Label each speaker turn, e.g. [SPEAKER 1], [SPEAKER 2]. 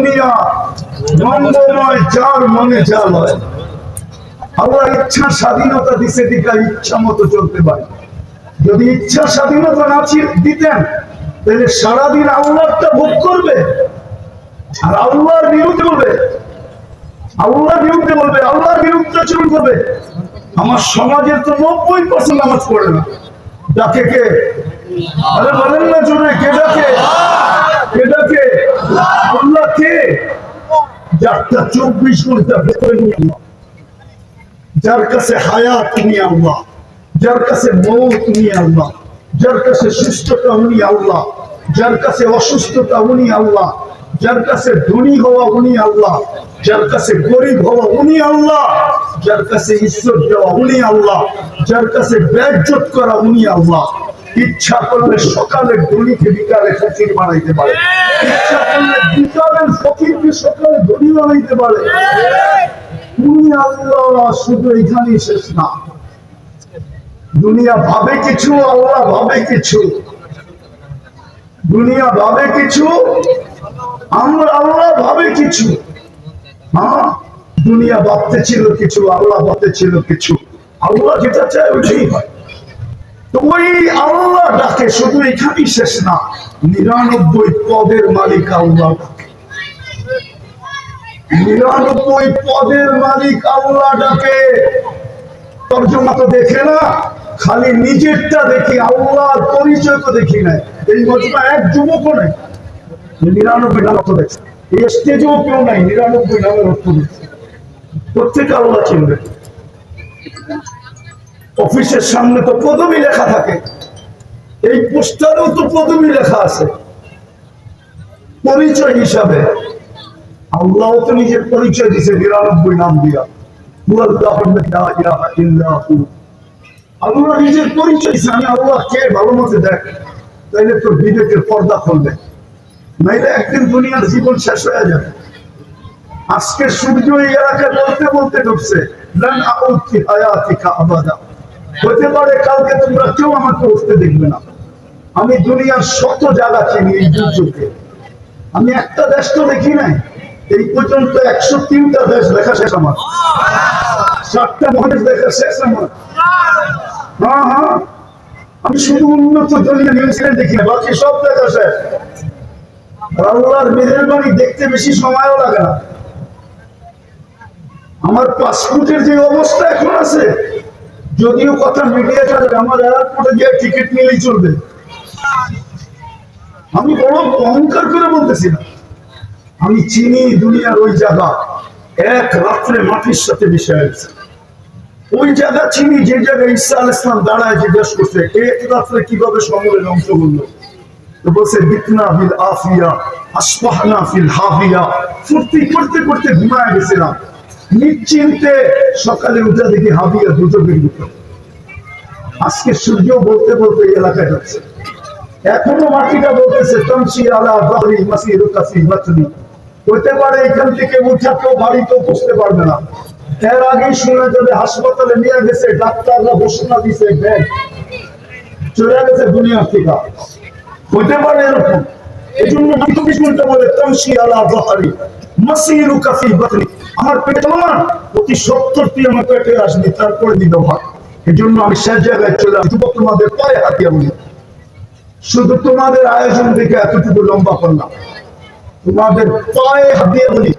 [SPEAKER 1] দুনিয়া, মঙ্গলময়, যার মনে যা লয়। আল্লাহ ইচ্ছা স্বাধীনতা দিছে, দিকা ইচ্ছা মতো চলতে পারে। যদি ইচ্ছা স্বাধীনতা না দিতেন, তাহলে সারাদিন আল্লাহটা ভোগ করবে, আর আল্লাহর বিরুদ্ধে বলবে। আল্লাহর বিরুদ্ধে বলবে, আল্লাহর বিরুদ্ধে আচরণ করবে। আমার সমাজের তো নব্বই পার্সেন্ট নামাজ পড়ে না। ডাকে কে? আরে বলেন না জোরে, কে ডাকে? কে ডাকে? অসুস্থতা উনি আল্লাহ। যার কাছে ধনী হওয়া উনি আল্লাহ। যার কাছে গরিব হওয়া উনি আল্লাহ। যার কাছে ঈশ্বর দেওয়া উনি আল্লাহ। যার কাছে ব্যাজ্যত করা উনি আল্লাহ। ইচ্ছা করলে সকালে ধনীকে বিকালে ফকির বানাইতে পারে। ইচ্ছা করলে বিকালের ফকিরকে সকালে ধনী বানাইতে পারে। তুমি আল্লাহ শুধু এখানেই শেষ না। দুনিয়া ভাবে কিছু, আল্লাহ ভাবে কিছু। দুনিয়া ভাবে কিছু, আমরা আল্লাহ ভাবে কিছু। হ্যাঁ দুনিয়া ভাবতে ছিল কিছু, আল্লাহ ভাবতে ছিল কিছু। আল্লাহ যেটা চায় ওইটাই হয়। ওই আল্লাহ ডাকে, শুধু এখানেই শেষ না, নিরানব্বই পদের মালিক আল্লাহ নিরানব্বই পদের মালিক আল্লাহ ডাকে। তর্জমা তো দেখে না, খালি নিজেরটা দেখি, আল্লাহর পরিচয় তো দেখি না এই মজমা এক যুবকও নেই। নিরানব্বই নাম অর্থ দেখছে। এই স্টেজেও কেউ নাই, নিরানব্বই নামের অর্থ দেখছে। প্রত্যেকে আল্লাহ চিনবে। অফিসের সামনে তো পদবি লেখা থাকে। এই পোস্টারেও তো পদবি লেখা আছে। পরিচয় হিসাবে। আল্লাহ তো নিজের পরিচয় দিছে নিরানব্বই নাম দিয়া। আমি কে ভালো দেখ। তোর পর্দা খুলবে একদিন দুনিয়ার জীবন শেষ হয়ে যাবে। আজকে সূর্য এই এলাকায় বলতে বলতে ঢুকছে আবাদা। হতে পারে কালকে তোমরা কেউ আমাকে উঠতে দেখবে না। আমি দুনিয়ার শত জায়গা চিনি এই দুর্যোগে। আমি একটা দেশ তো দেখি নাই, এই পর্যন্ত একশো তিনটা দেশ দেখা শেষ আমার। সাতটা মহাদেশ দেখা শেষ আমার। হ্যাঁ হ্যাঁ। আমি শুধু উন্নত দুনিয়া নিউজিল্যান্ড দেখি না, বাকি সব দেখা শেষ। আল্লাহর মেহরবানি দেখতে বেশি সময়ও লাগে না। আমার পাসপোর্টের যে অবস্থা এখন আছে যদিও কথা মিডিয়া যাবে, আমার এয়ারপোর্টে গিয়ে টিকিট নিলেই চলবে। আমি বড় অহংকার করে বলতেছি না। আমি চিনি দুনিয়ার ওই জায়গা, এক রাত্রে মাটির সাথে মিশে গেছে। ওই জায়গা চিনি, যে জায়গায় ঈসা আল ইসলাম দাঁড়ায় জিজ্ঞেস করছে এক রাত্রে কীভাবে সম্মেলনে অংশ করল তো বলছে, বিতনা ফিল আফিয়া, আসবাহনা ফিল হাফিয়া ফুর্তি করতে করতে ঘুমায় গেছিলাম। নিশ্চিন্তে সকালে উঠে দেখি হাবিয়া দুজকের ভিতর আজকে সূর্য বলতে বলতে এলাকায় যাচ্ছে। এখনও মাটিটা বলতেছে, তমসি আলা বাহরি মাসির কাসি মাতনি হতে পারে এখান থেকে উঠা কেউ বাড়িতেও বসতে পারবে না। এর আগেই শুনে যাবে, হাসপাতালে নিয়ে গেছে, ডাক্তাররা ঘোষণা দিছে, ব্যাগ চলে গেছে দুনিয়া থেকে। হতে পারে এরকম। এই জন্য উল্টা বলে তামশি আলা বাহারি আমার পেটে তোমার প্রতি সত্তর তুই আমার পেটে আসবি, তারপরে আমি সে জায়গায় চলে আসি যুবক তোমাদের পায়ে হাতিয়া বলি শুধু তোমাদের আয়োজন দেখে এতটুকু লম্বা করলাম। তোমাদের পায়ে হাতিয়ে বলি